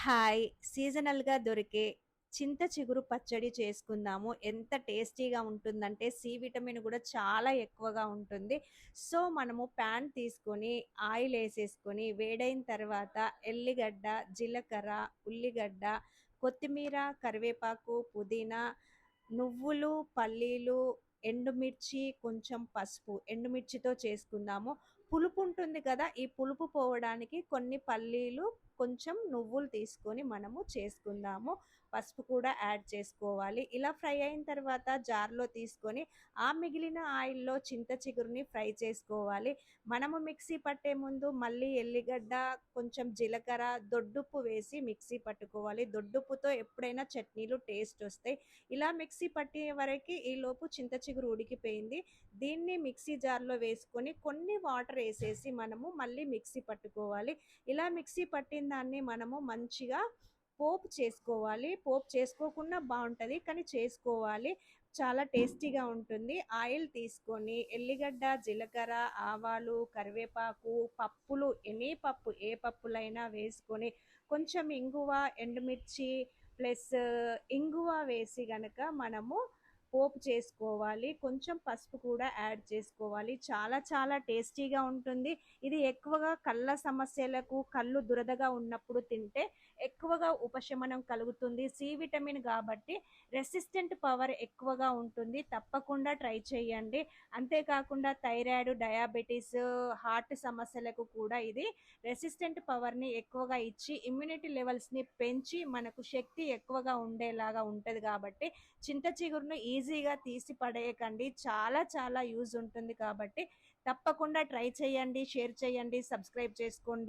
Hi. సీజనల్గా దొరికే చింత చిగురు పచ్చడి చేసుకుందాము. ఎంత టేస్టీగా ఉంటుందంటే సి విటమిన్ కూడా చాలా ఎక్కువగా ఉంటుంది. సో మనము ప్యాన్ తీసుకొని ఆయిల్ వేసేసుకొని వేడైన తర్వాత ఎల్లిగడ్డ జీలకర్ర ఉల్లిగడ్డ కొత్తిమీర కరివేపాకు పుదీనా నువ్వులు పల్లీలు ఎండుమిర్చి కొంచెం పసుపు ఎండుమిర్చితో చేసుకుందాము. పులుపు ఉంటుంది కదా ఈ పులుపు పోవడానికి కొన్ని పల్లీలు కొంచెం నువ్వులు తీసుకొని మనము చేసుకుందాము. పసుపు కూడా యాడ్ చేసుకోవాలి. ఇలా ఫ్రై అయిన తర్వాత జార్లో తీసుకొని ఆ మిగిలిన ఆయిల్లో చింత చిగురుని ఫ్రై చేసుకోవాలి. మనము మిక్సీ పట్టే ముందు మళ్ళీ ఎల్లిగడ్డ కొంచెం జీలకర్ర దొడ్డుప్పు వేసి మిక్సీ పట్టుకోవాలి. దొడ్డుప్పుతో ఎప్పుడైనా చట్నీలు టేస్ట్ వస్తాయి. ఇలా మిక్సీ పట్టే వరకు ఈలోపు చింత చిగురు ఉడికిపోయింది. దీన్ని మిక్సీ జార్లో వేసుకొని కొన్ని వాటర్ వేసేసి మనము మళ్ళీ మిక్సీ పట్టుకోవాలి. ఇలా మిక్సీ పట్టిన దాన్ని మనము మంచిగా పోపు చేసుకోవాలి. పోపు చేసుకోకుండా బాగుంటుంది కానీ చేసుకోవాలి. చాలా టేస్టీగా ఉంటుంది. ఆయిల్ తీసుకొని ఎల్లిగడ్డ జీలకర్ర ఆవాలు కరివేపాకు పప్పులు ఎనీ పప్పు ఏ పప్పులైనా వేసుకొని కొంచెం ఇంగువ ఎండుమిర్చి ప్లస్ ఇంగువ వేసి గనక మనము పోపు చేసుకోవాలి కొంచెం పసుపు కూడా యాడ్ చేసుకోవాలి. చాలా చాలా టేస్టీగా ఉంటుంది. ఇది ఎక్కువగా కళ్ళ సమస్యలకు కళ్ళు దురదగా ఉన్నప్పుడు తింటే ఎక్కువగా ఉపశమనం కలుగుతుంది. సి విటమిన్ కాబట్టి రెసిస్టెంట్ పవర్ ఎక్కువగా ఉంటుంది. తప్పకుండా ట్రై చేయండి. అంతేకాకుండా థైరాయిడ్ డయాబెటీస్ హార్ట్ సమస్యలకు కూడా ఇది రెసిస్టెంట్ పవర్ని ఎక్కువగా ఇచ్చి ఇమ్యూనిటీ లెవెల్స్ని పెంచి మనకు శక్తి ఎక్కువగా ఉండేలాగా ఉంటుంది కాబట్టి చింత చిగురును ఈజీగా తీసి పడేయకండి. చాలా చాలా యూజ్ ఉంటుంది కాబట్టి తప్పకుండా ట్రై చేయండి షేర్ చేయండి సబ్స్క్రైబ్ చేసుకోండి.